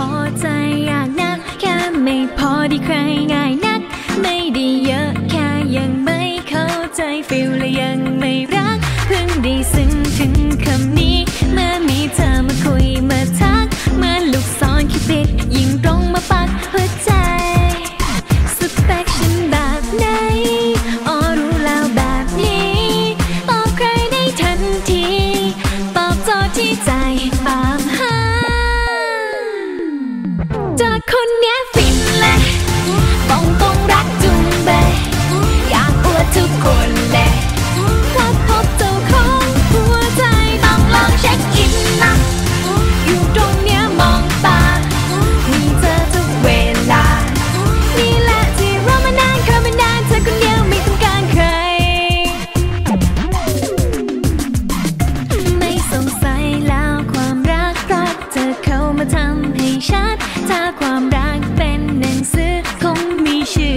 พอใจอยากนัก แค่ไม่พอดีใครง่ายนัก ไม่ได้เยอะแค่ยังไม่เข้าใจฟิลและยังไม่ร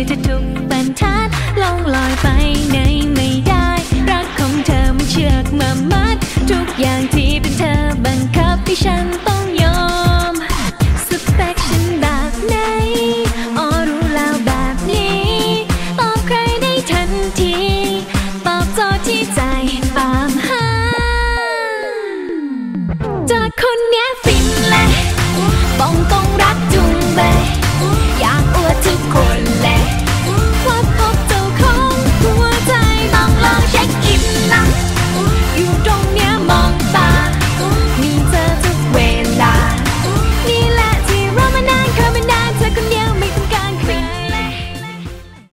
ธอทุกบรรทัดลองลอยไปไหนไม่ได้ รักของเธอมันเชือกมามัด ทุกอย่างที่เป็นเธอบังคับให้ฉันต้องยอมสเปคฉันแบบไหนอ๋อรู้แล้วแบบนี้ ตอบใครได้ทันที ตอบโจทย์ที่ใจตามหาจากคนเนี้ยฟิ